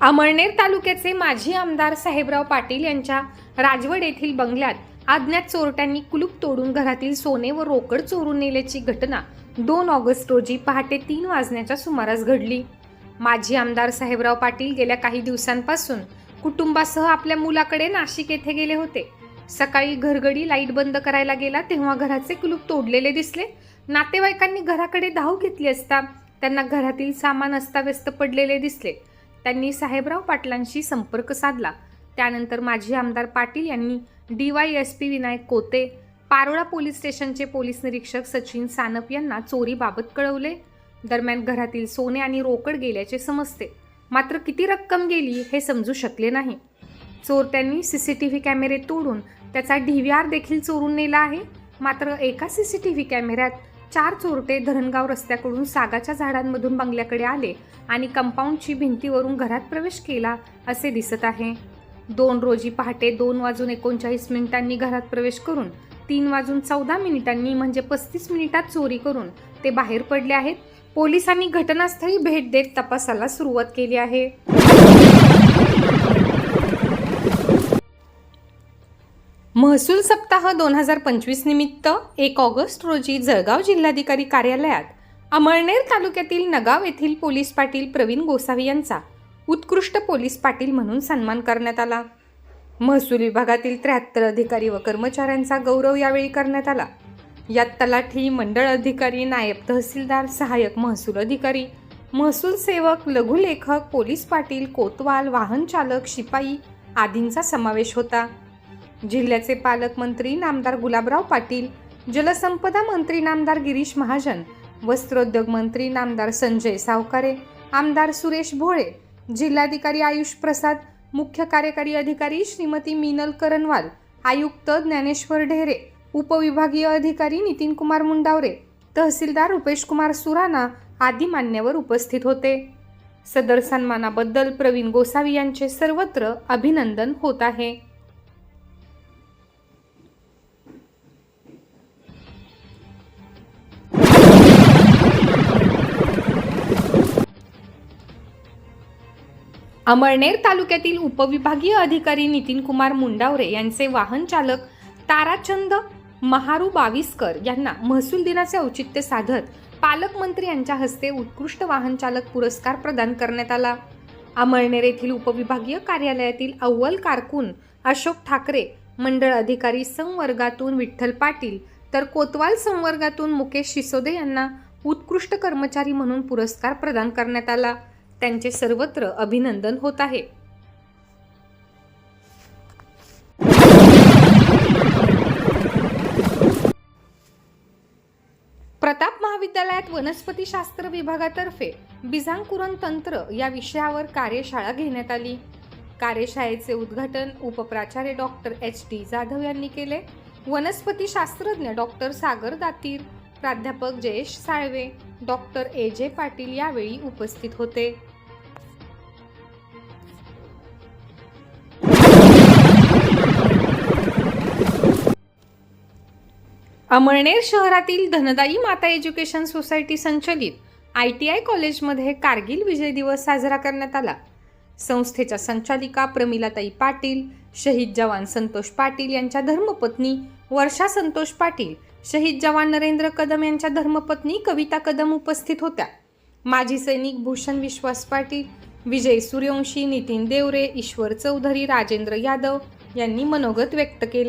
अमळनेर तालुक्याचे माजी आमदार साहेबराव पाटील यांच्या राजवड येथील बंगल्यात अज्ञात चोरट्यांनी कुलूप तोडून घरातील सोने व रोकड चोरून नेल्याची घटना दोन ऑगस्ट रोजी पहाटे तीन वाजण्याच्या सुमारास घडली. माजी आमदार साहेबराव पाटील गेल्या काही दिवसांपासून कुटुंबासह आपल्या मुलाकडे नाशिक येथे गेले होते. सकाळी घरगडी लाइट बंद करायला गेला तेव्हा घराचे कुलूप तोडलेले दिसले. नातेवाईकांनी घराकडे धाव घेतली असता त्यांना घरातील सामान अस्ताव्यस्त पडलेले दिसले. त्यांनी साहेबराव पाटलांशी संपर्क साधला. त्यानंतर माजी आमदार पाटील यांनी D Y S P Vinayak Kote Parola police स्टेशनचे पोलीस निरीक्षक सचिन सानप यांना चोरीबाबत कळवले. दरम्यान घरातील सोने आणि रोकड गेल्याचे समजते. मात्र किती रक्कम गेली हे समजू शकले नाही. चोरट्यांनी सी सी टी व्ही कॅमेरे तोडून त्याचा डी व्ही आर देखील चोरून नेला आहे. मात्र एका सी सी टी व्ही कॅमेऱ्यात चार चोरटे धरणगाव रस्त्याकडून सागाच्या झाडांमधून बंगल्याकडे आले आणि कंपाऊंडची भिंतीवरून घरात प्रवेश केला असे दिसत आहे. दोन रोजी पहाटे दोन वाजून एकोणचाळीस मिनिटांनी घरात प्रवेश करून तीन वाजून चौदा मिनिटांनी म्हणजे पस्तीस मिनिटात चोरी करून ते बाहेर पडले आहेत. पोलिसांनी घटनास्थळी भेट देत तपासाला सुरुवात केली आहे. महसूल सप्ताह दोन हजार पंचवीस निमित्त एक ऑगस्ट रोजी जळगाव जिल्हाधिकारी कार्यालयात अमळनेर तालुक्यातील नगाव येथील पोलीस पाटील प्रवीण गोसावी यांचा उत्कृष्ट पोलीस पाटील म्हणून सन्मान करण्यात आला. महसूल विभागातील त्र्याहत्तर अधिकारी व कर्मचाऱ्यांचा गौरव यावेळी करण्यात आला. यात तलाठी मंडळ अधिकारी नायब तहसीलदार सहाय्यक महसूल अधिकारी महसूल सेवक लघुलेखक पोलीस पाटील कोतवाल वाहन चालक शिपाई आदींचा समावेश होता. जिल्ह्याचे पालकमंत्री नामदार गुलाबराव पाटील जलसंपदा मंत्री नामदार गिरीश महाजन वस्त्रोद्योग मंत्री नामदार संजय सावकारे आमदार सुरेश भोळे जिल्हाधिकारी आयुष प्रसाद मुख्य कार्यकारी अधिकारी श्रीमती मीनल करनवाल आयुक्त ज्ञानेश्वर ढेरे उपविभागीय अधिकारी नितीन कुमार मुंडावरे तहसीलदार रुपेश कुमार सुराणा आदी मान्यवर उपस्थित होते. सदर सन्मानाबद्दल प्रवीण गोसावी यांचे सर्वत्र अभिनंदन होत आहे. अमळनेर तालुक्यातील उपविभागीय अधिकारी नितीन कुमार मुंडावरे यांचे वाहन चालक ताराचंद महारू बाविस्कर यांना महसूल दिनाचे औचित्य साधत पालकमंत्री यांच्या हस्ते उत्कृष्ट वाहन चालक पुरस्कार प्रदान करण्यात आला. अमळनेर येथील उपविभागीय कार्यालयातील अव्वल कारकून अशोक ठाकरे मंडळ अधिकारी संवर्गातून विठ्ठल पाटील तर कोतवाल संवर्गातून मुकेश सिसोदे यांना उत्कृष्ट कर्मचारी म्हणून पुरस्कार प्रदान करण्यात आला. त्यांचे सर्वत्र अभिनंदन होत आहे. प्रताप महाविद्यालयात वनस्पतीशास्त्र विभागातर्फे बिजांकुरण तंत्र या विषयावर कार्यशाळा घेण्यात आली. कार्यशाळेचे उद्घाटन उपप्राचार्य डॉक्टर एच. डी. जाधव यांनी केले. वनस्पती शास्त्रज्ञ डॉक्टर सागर दातीर प्राध्यापक जयेश साळवे डॉक्टर ए. जे. पाटील यावेळी उपस्थित होते. अमळनेर शहरातील धनदायी माता एज्युकेशन सोसायटी संचलित आय टी आय कॉलेजमध्ये कारगिल विजय दिवस साजरा करण्यात आला. संस्थेच्या संचालिका प्रमिलाताई पाटील शहीद जवान संतोष पाटील यांच्या धर्मपत्नी वर्षा संतोष पाटील शहीद जवान नरेंद्र कदम यांच्या धर्मपत्नी कविता कदम उपस्थित होत्या. माजी सैनिक भूषण विश्वास पाटील विजय सूर्यवंशी नितीन देवरे ईश्वर चौधरी राजेंद्र यादव यांनी मनोगत व्यक्त केले.